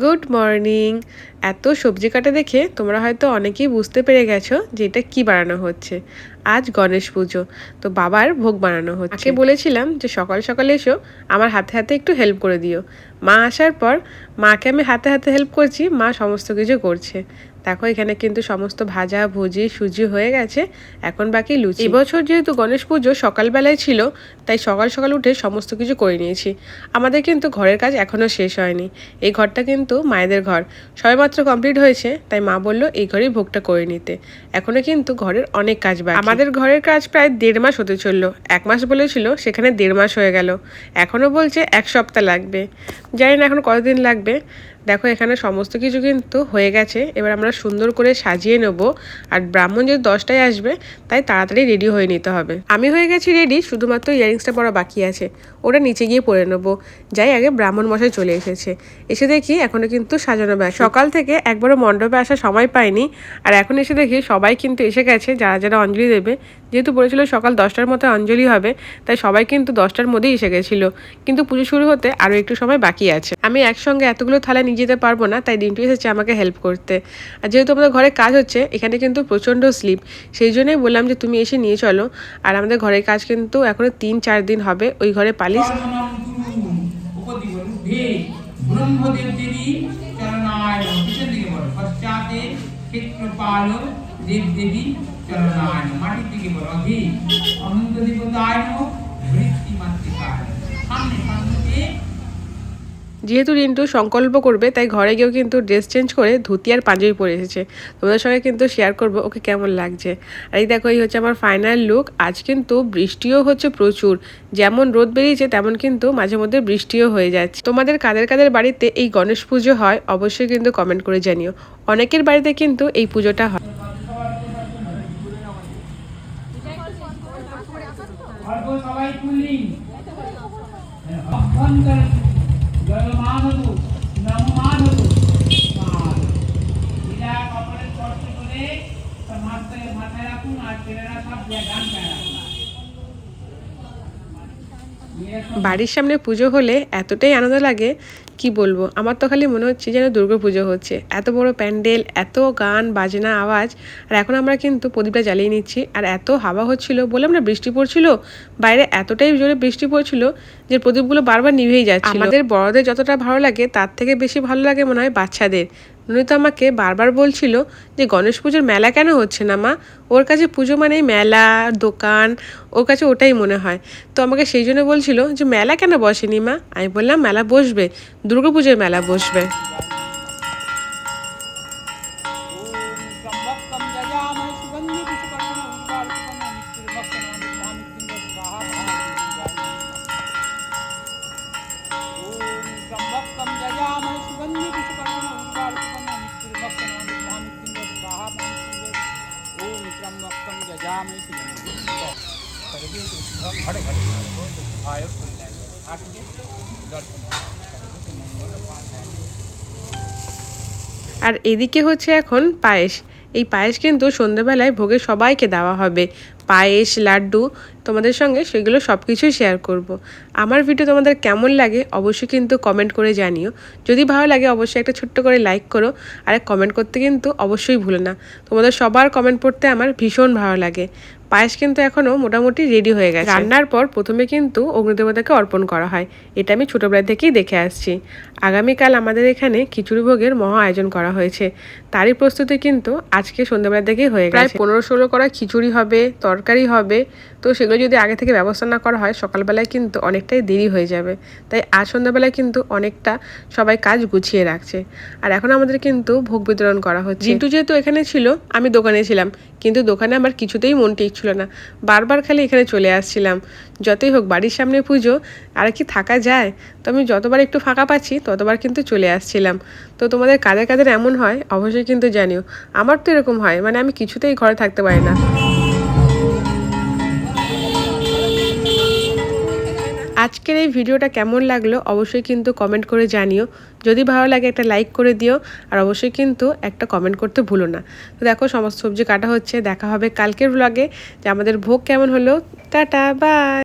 Good morning. এত সবজি কাটা দেখে তোমরা হয়তো অনেকেই বুঝতে পেরে গেছো যে এটা কী বানানো হচ্ছে। আজ গণেশ পুজো, তো বাবার ভোগ বানানো হচ্ছে। আগে বলেছিলাম যে সকাল সকাল এসো, আমার হাতে হাতে একটু হেল্প করে দিও। মা আসার পর মাকে আমি হাতে হাতে হেল্প করছি, মা সমস্ত কিছু করছে। দেখো, এখানে কিন্তু সমস্ত ভাজা, ভুজি, সুজি হয়ে গেছে। এখন বাকি লুচি। এবছর যেহেতু গণেশ পুজো সকালবেলায় ছিল, তাই সকাল সকাল উঠে সমস্ত কিছু করে নিয়েছি। আমাদের কিন্তু ঘরের কাজ এখনও শেষ হয়নি। এই ঘরটা কিন্তু মায়েদের ঘর। সবেমাত্র কমপ্লিট হয়েছে, তাই মা বলল এই ঘরেই ভোগটা করে নিতে। এখনও কিন্তু ঘরের অনেক কাজ বাকি। আমাদের ঘরের কাজ প্রায় দেড় মাস হতে চলল। এক মাস বলেছিল, সেখানে দেড় মাস হয়ে গেল। এখনও বলছে এক সপ্তাহ লাগবে। জানি না এখন কতদিন লাগবে। দেখো, এখানে সমস্ত কিছু কিন্তু হয়ে গেছে। এবার আমরা সুন্দর করে সাজিয়ে নেব। আর ব্রাহ্মণ যদি দশটায় আসবে, তাই তাড়াতাড়ি রেডি হয়ে নিতে হবে। আমি হয়ে গেছি রেডি শুধুমাত্র ইয়ারিংসটা পরা বাকি আছে। ওটা নিচে গিয়ে পরে নেব। যাই, আগে ব্রাহ্মণ মশাই চলে এসেছে। এসে দেখি এখনও কিন্তু সাজানো ব্যাস সকাল থেকে একবারও মণ্ডপে আসার সময় পাইনি। আর এখন এসে দেখি সবাই কিন্তু এসে গেছে, যারা যারা অঞ্জলি দেবে যেহেতু বলেছিল সকাল দশটার মতো অঞ্জলি হবে, তাই সবাই কিন্তু দশটার মধ্যেই এসে গেছিল। কিন্তু পুজো শুরু হতে আরও একটু সময় বাকি আছে। আমি একসঙ্গে এতগুলো থালা নিয়ে যেতে পারব না, তাই ডিন্টু এসেছে আমাকে হেল্প করতে। আর যেহেতু আমাদের ঘরে কাজ হচ্ছে, এখানে কিন্তু প্রচণ্ড স্লিপ সেই জন্যই বললাম যে তুমি এসে নিয়ে চলো। আর আমাদের ঘরের কাজ কিন্তু এখনও তিন চার দিন হবে, ওই ঘরে পালিশ ব্রহ্মদেব দেবী চরণায় পশ্চাতে দেব দেবী মাটির দিকে অনন্ত যেহেতু রিন্টু সংকল্প করবে, তাই ঘরে গিয়েও কিন্তু ড্রেস চেঞ্জ করে ধুতি আর পাঞ্জাবি পরে এসেছে। তোমাদের সঙ্গে কিন্তু শেয়ার করব, ওকে কেমন লাগছে? আর এই দেখো, এই হচ্ছে আমার ফাইনাল লুক আজ কিন্তু বৃষ্টিও হচ্ছে প্রচুর। যেমন রোদ বেরিয়েছে, তেমন কিন্তু মাঝে মধ্যে বৃষ্টিও হয়ে যাচ্ছে। তোমাদের কাদের কাদের বাড়িতে এই গণেশ পুজো হয়, অবশ্যই কিন্তু কমেন্ট করে জানিও। অনেকের বাড়িতে কিন্তু এই পুজোটা হয়। সবাই তুললি অভ্যন্তর জলমানতু নমমানতু এটা কপালে স্পর্শ করে মাথায় রাখুন আর ছেলেরা সব গান গায় রাখুন। বাড়ির সামনে পুজো হলে এতটাই আনন্দ লাগে, কি বলব? আমার তো খালি মনে হচ্ছে যেন দুর্গা পুজো হচ্ছে। এত বড় প্যান্ডেল, এত গান, বাজনা, আওয়াজ, আর এখন আমরা কিন্তু প্রদীপটা জ্বালিয়ে নিচ্ছি। আর এত হাওয়া হচ্ছিল বললাম না বৃষ্টি পড়ছিল, বাইরে এতটাই জোরে বৃষ্টি পড়ছিল যে প্রদীপগুলো বারবার নিভেই যাচ্ছে আমাদের বড়দের যতটা ভালো লাগে, তার থেকে বেশি ভালো লাগে মনে হয় বাচ্চাদের। উনি তো আমাকে বারবার বলছিল যে গণেশ পুজোর মেলা কেন হচ্ছে না, মা? ওর কাছে পুজো মানে মেলা, দোকান, ওর কাছে ওটাই মনে হয়। তো আমাকে সেই জন্য বলছিল যে মেলা কেন বসেনি, মা? আমি বললাম, মেলা বসবে, দুর্গাপুজোর মেলা বসবে। আর এদিকে হচ্ছে এখন পায়েশ এই পায়েস কিন্তু সন্ধ্যেবেলায় ভোগে সবাইকে দেওয়া হবে। পায়েস, লাড্ডু, তোমাদের সঙ্গে সেগুলো সব কিছুই শেয়ার করব। আমার ভিডিও তোমাদের কেমন লাগে অবশ্যই কিন্তু কমেন্ট করে জানিও। যদি ভালো লাগে অবশ্যই একটা ছোট্ট করে লাইক করো। আর কমেন্ট করতে কিন্তু অবশ্যই ভুলো না। তোমাদের সবার কমেন্ট পড়তে আমার ভীষণ ভালো লাগে। পায়েস কিন্তু এখনও মোটামুটি রেডি হয়ে গেছে। রান্নার পর প্রথমে কিন্তু অগ্নিদেবতাকে অর্পণ করা হয়। এটা আমি ছোটোবেলা থেকেই দেখে আসছি। আগামীকাল আমাদের এখানে খিচুড়ি ভোগের মহা আয়োজন করা হয়েছে। তারই প্রস্তুতি কিন্তু আজকে সন্ধ্যাবেলা থেকেই হয়ে গেছে। প্রায় পনেরো ষোলো করা খিচুড়ি হবে তরকারি হবে তো সেগুলো যদি আগে থেকে ব্যবস্থা না করা হয় সকালবেলায় কিন্তু অনেকটাই দেরি হয়ে যাবে। তাই আজ সন্ধ্যাবেলায় কিন্তু অনেকটা সবাই কাজ গুছিয়ে রাখছে। আর এখন আমাদের কিন্তু ভোগ বিতরণ করা হচ্ছে। জিন্টু যেহেতু এখানে ছিল আমি দোকানে ছিলাম। কিন্তু দোকানে আমার কিছুতেই মন টিকছিল না। বারবার খালি এখানে চলে আসছিলাম। যতই হোক, বাড়ির সামনে পুজো, আর কি থাকা যায়, তো আমি যতবার একটু ফাঁকা পাচ্ছি, ততবার কিন্তু চলে আসছিলাম। তো তোমাদের কাদের কাদের এমন হয়, অবশ্যই কিন্তু জানিও। আমার তো এরকম হয় মানে আমি কিছুতেই ঘরে থাকতে পারি না। আজকের এই ভিডিওটা কেমন লাগল অবশ্যই কিন্তু কমেন্ট করে জানিও। যদি ভালো লাগে একটা লাইক করে দিও, আর অবশ্যই কিন্তু একটা কমেন্ট করতে ভুলো না। তো দেখো, সমস্ত সবজি কাটা হচ্ছে। দেখা হবে কালকের ব্লগে যে আমাদের ভোগ কেমন হলো। Tata bye